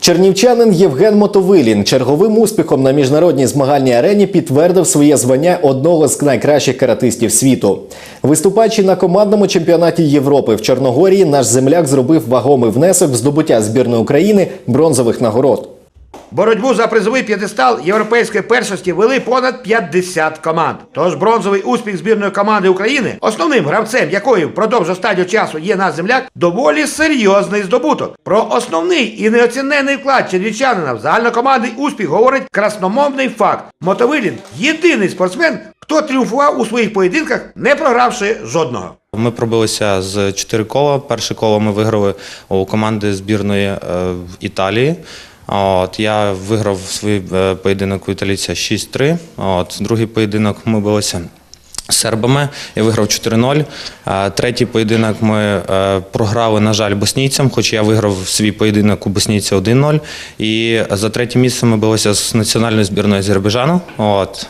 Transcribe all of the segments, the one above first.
Чернівчанин Євген Мотовилін черговим успіхом на міжнародній змагальній арені підтвердив своє звання одного з найкращих каратистів світу. Виступаючи на командному чемпіонаті Європи в Чорногорії, наш земляк зробив вагомий внесок в здобуття збірної України бронзових нагород. Боротьбу за призовий п'єдестал європейської першості вели понад 50 команд. Тож бронзовий успіх збірної команди України, основним гравцем якої впродовж останнього часу є наш земляк, доволі серйозний здобуток. Про основний і неоцінений вклад чернівчанина в загальнокомандний успіх говорить красномовний факт. Мотовилін єдиний спортсмен, хто тріумфував у своїх поєдинках, не програвши жодного. Ми пробилися з чотири кола. Перше коло ми виграли у команди збірної е, Італії. От, я виграв свій е, поєдинок у італійця 6-3. От, другий поєдинок ми билися сербами. Я виграв 4-0. Е, Третій поєдинок ми е, програли, на жаль, боснійцям, хоч я виграв свій поєдинок у боснійця 1-0. І за третє місце ми билися з національною збірною Азербайджану. От.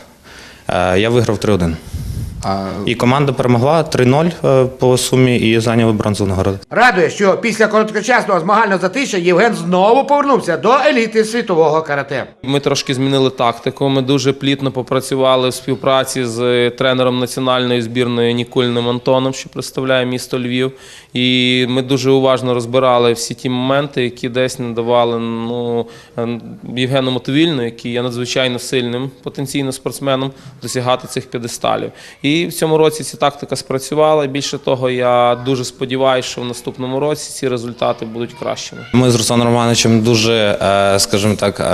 Я виграв 3-1. І команда перемогла 3-0 е, по сумі і зайняли бронзову нагороду. Радує, що після короткочасного змагального затища Євген знову повернувся до еліти світового карате. Ми трошки змінили тактику. Ми дуже плітно попрацювали в співпраці з тренером національної збірної Нікольним Антоном, що представляє місто Львів. І ми дуже уважно розбирали всі ті моменти, які десь не давали ну, е, Євгену Мотовільну, який є надзвичайно сильним потенційно спортсменом, досягати цих п'єдесталів. І в цьому році ця тактика спрацювала. Більше того, я дуже сподіваюся, що в наступному році ці результати будуть кращими. Ми з Русланом Романовичем дуже, е, скажімо так, е,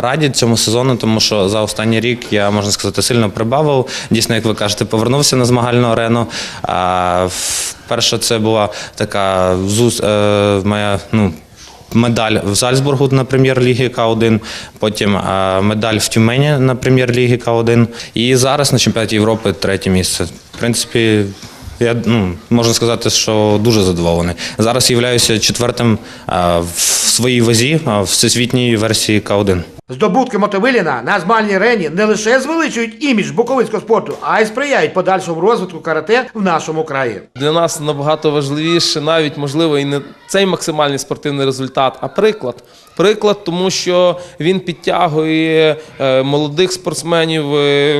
раді цьому сезону, тому що за останній рік я можна сказати сильно прибавив. Дійсно, як ви кажете, повернувся на змагальну арену. А, Перше, це була така зус, е, моя ну. Медаль в Зальцбургу на прем'єр-лігі К1, потім е, медаль в Тюмені на прем'єр-лігі К1. І зараз на чемпіонаті Європи третє місце. В принципі, я ну, можна сказати, що дуже задоволений. Зараз являюся четвертим е, в своїй вазі е, в всесвітній версії К1. Здобутки Мотовиліна на змагальній арені не лише звеличують імідж буковинського спорту, а й сприяють подальшому розвитку карате в нашому краї. Для нас набагато важливіше, навіть можливо, і не цей максимальний спортивний результат, а приклад. Приклад, тому що він підтягує е, молодих спортсменів,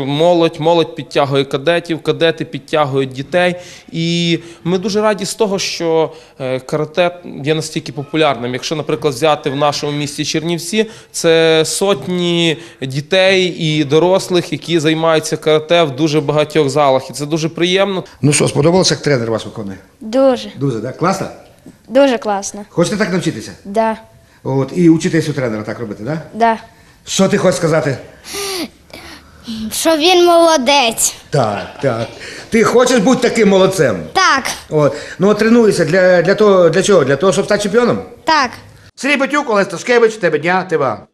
молодь, молодь підтягує кадетів, кадети підтягують дітей. І ми дуже раді з того, що е, карате є настільки популярним. Якщо, наприклад, взяти в нашому місті Чернівці, це сотні дітей і дорослих, які займаються карате в дуже багатьох залах. І це дуже приємно. Ну що, сподобалося, як тренер вас виконує? Дуже, Дуже, так? Класно? дуже класно. Хочете так навчитися? Да, От, і учитись у тренера так робити, так? да. Що ти хочеш сказати? Що він молодець. Так, так. Ти хочеш бути таким молодцем? Так, От. Ну, от тренуйся для, для того, для чого? Для того, щоб стати чемпіоном? так. Сергій Батюк, Олег Сташкевич, тебе дня, тебе.